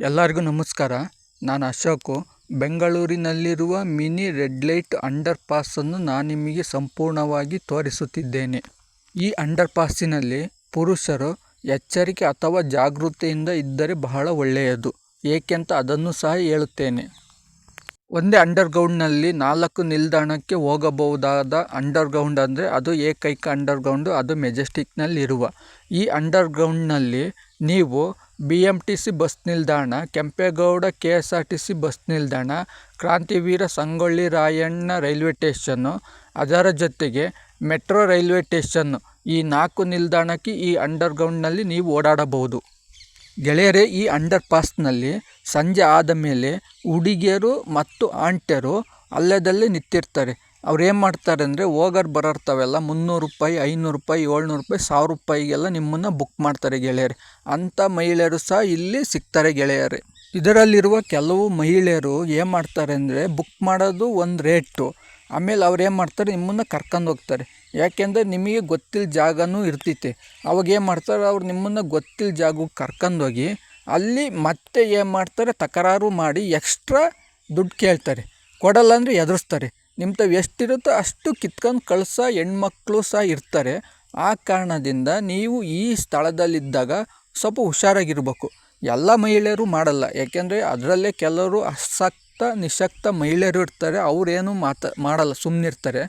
ಎಲ್ಲರಿಗೂ ನಮಸ್ಕಾರ. ನಾನು ಅಶೋಕು. ಬೆಂಗಳೂರಿನಲ್ಲಿರುವ ಮಿನಿ ರೆಡ್ ಲೈಟ್ ಅಂಡರ್ ಪಾಸನ್ನು ನಾನು ನಿಮಗೆ ಸಂಪೂರ್ಣವಾಗಿ ತೋರಿಸುತ್ತಿದ್ದೇನೆ. ಈ ಅಂಡರ್ ಪಾಸಿನಲ್ಲಿ ಪುರುಷರು ಎಚ್ಚರಿಕೆ ಅಥವಾ ಜಾಗೃತಿಯಿಂದ ಇದ್ದರೆ ಬಹಳ ಒಳ್ಳೆಯದು. ಏಕೆಂತ ಅದನ್ನು ಸಹ ಹೇಳುತ್ತೇನೆ. ಒಂದೇ ಅಂಡರ್ಗ್ರೌಂಡ್ನಲ್ಲಿ ನಾಲ್ಕು ನಿಲ್ದಾಣಕ್ಕೆ ಹೋಗಬಹುದಾದ ಅಂಡರ್ಗ್ರೌಂಡ್ ಅಂದರೆ ಅದು ಏಕೈಕ ಅಂಡರ್ಗ್ರೌಂಡು, ಅದು ಮೆಜೆಸ್ಟಿಕ್ನಲ್ಲಿರುವ. ಈ ಅಂಡರ್ಗ್ರೌಂಡ್ನಲ್ಲಿ ನೀವು B M T C bus ನಿಲ್ದಾಣ, Kempegowda K S R T C bus ನಿಲ್ದಾಣ, ಕ್ರಾಂತಿವೀರ ಸಂಗೊಳ್ಳಿ ರಾಯಣ್ಣ ರೈಲ್ವೆ ಟೇಷನ್ನು ಅದರ ಜೊತೆಗೆ ಮೆಟ್ರೋ ರೈಲ್ವೆ ಟೇಷನ್ನು ಈ ನಾಲ್ಕು ನಿಲ್ದಾಣಕ್ಕೆ ಈ ಅಂಡರ್ಗ್ರೌಂಡ್ನಲ್ಲಿ ನೀವು ಓಡಾಡಬಹುದು. ಗೆಳೆಯರೇ, ಈ ಅಂಡರ್ ಪಾಸ್ನಲ್ಲಿ ಸಂಜೆ ಆದ ಮೇಲೆ ಹುಡುಗಿಯರು ಮತ್ತು ಆಂಟಿಯರು ಅಲ್ಲದಲ್ಲಿ ನಿಂತಿರ್ತಾರೆ. ಅವ್ರು ಏನು ಮಾಡ್ತಾರೆ ಅಂದರೆ ಹೋಗರ್ ಬರರ್ತಾವೆಲ್ಲ ಮುನ್ನೂರು ರೂಪಾಯಿ, ಐನೂರು ರೂಪಾಯಿ, ಏಳ್ನೂರು ರೂಪಾಯಿ, ಸಾವಿರ ರೂಪಾಯಿಗೆಲ್ಲ ನಿಮ್ಮನ್ನು ಬುಕ್ ಮಾಡ್ತಾರೆ ಗೆಳೆಯರೇ. ಅಂಥ ಮಹಿಳೆಯರು ಸಹ ಇಲ್ಲಿ ಸಿಗ್ತಾರೆ ಗೆಳೆಯರೇ. ಇದರಲ್ಲಿರುವ ಕೆಲವು ಮಹಿಳೆಯರು ಏನು ಮಾಡ್ತಾರೆ ಅಂದರೆ ಬುಕ್ ಮಾಡೋದು ಒಂದು ರೇಟು. ಆಮೇಲೆ ಅವ್ರು ಏನು ಮಾಡ್ತಾರೆ, ನಿಮ್ಮನ್ನು ಕರ್ಕೊಂಡು ಹೋಗ್ತಾರೆ. ಯಾಕೆಂದರೆ ನಿಮಗೆ ಗೊತ್ತಿಲ್ಲ ಜಾಗನೂ ಇರ್ತೈತೆ. ಅವಾಗ ಏನು ಮಾಡ್ತಾರೆ, ಅವ್ರು ನಿಮ್ಮನ್ನು ಗೊತ್ತಿಲ್ಲ ಜಾಗಕ್ಕೆ ಕರ್ಕೊಂಡೋಗಿ ಅಲ್ಲಿ ಮತ್ತೆ ಏನು ಮಾಡ್ತಾರೆ, ತಕರಾರು ಮಾಡಿ ಎಕ್ಸ್ಟ್ರಾ ದುಡ್ಡು ಕೇಳ್ತಾರೆ. ಕೊಡಲ್ಲ ಅಂದರೆ ಎದುರಿಸ್ತಾರೆ. ನಿಮ್ಮ ತಾವು ಎಷ್ಟಿರುತ್ತೋ ಅಷ್ಟು ಕಿತ್ಕೊಂಡು ಕಳ್ಸೋ, ಹೆಣ್ಮಕ್ಳು ಸಹ ಇರ್ತಾರೆ. ಆ ಕಾರಣದಿಂದ ನೀವು ಈ ಸ್ಥಳದಲ್ಲಿದ್ದಾಗ ಸ್ವಲ್ಪ ಹುಷಾರಾಗಿರ್ಬೇಕು. ಎಲ್ಲ ಮಹಿಳೆಯರು ಮಾಡಲ್ಲ. ಯಾಕೆಂದರೆ ಅದರಲ್ಲೇ ಕೆಲವರು ಅಸಕ್ತ ನಿಶಕ್ತ ಮಹಿಳೆಯರು ಇರ್ತಾರೆ. ಅವ್ರೇನು ಮಾತ, ಮಾಡಲ್ಲ ಸುಮ್ಮನಿರ್ತಾರೆ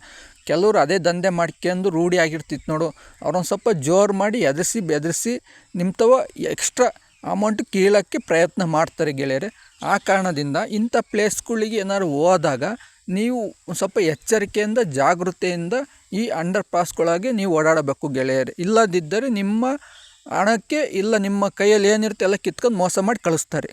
ಕೆಲವರು ಅದೇ ದಂಧೆ ಮಾಡ್ಕೊಂಡು ರೂಢಿ ಆಗಿರ್ತಿತ್ತು ನೋಡು. ಅವ್ರೊಂದು ಸ್ವಲ್ಪ ಜೋರು ಮಾಡಿ ಎದುರಿಸಿ, ಬೆದರಿಸಿ ನಿಮ್ತವ ಎಕ್ಸ್ಟ್ರಾ ಅಮೌಂಟ್ ಕೀಳೋಕ್ಕೆ ಪ್ರಯತ್ನ ಮಾಡ್ತಾರೆ ಗೆಳೆಯರೆ. ಆ ಕಾರಣದಿಂದ ಇಂಥ ಪ್ಲೇಸ್ಗಳಿಗೆ ಏನಾದ್ರು ಹೋದಾಗ ನೀವು ಒಂದು ಸ್ವಲ್ಪ ಎಚ್ಚರಿಕೆಯಿಂದ, ಜಾಗೃತೆಯಿಂದ ಈ ಅಂಡರ್ ಪಾಸ್ಗಳಾಗಿ ನೀವು ಓಡಾಡಬೇಕು ಗೆಳೆಯರೆ. ಇಲ್ಲದಿದ್ದರೆ ನಿಮ್ಮ ಹಣಕ್ಕೆ ಇಲ್ಲ, ನಿಮ್ಮ ಕೈಯಲ್ಲಿ ಏನಿರುತ್ತೆ ಎಲ್ಲ ಕಿತ್ಕೊಂಡು ಮೋಸ ಮಾಡಿ ಕಳಿಸ್ತಾರೆ.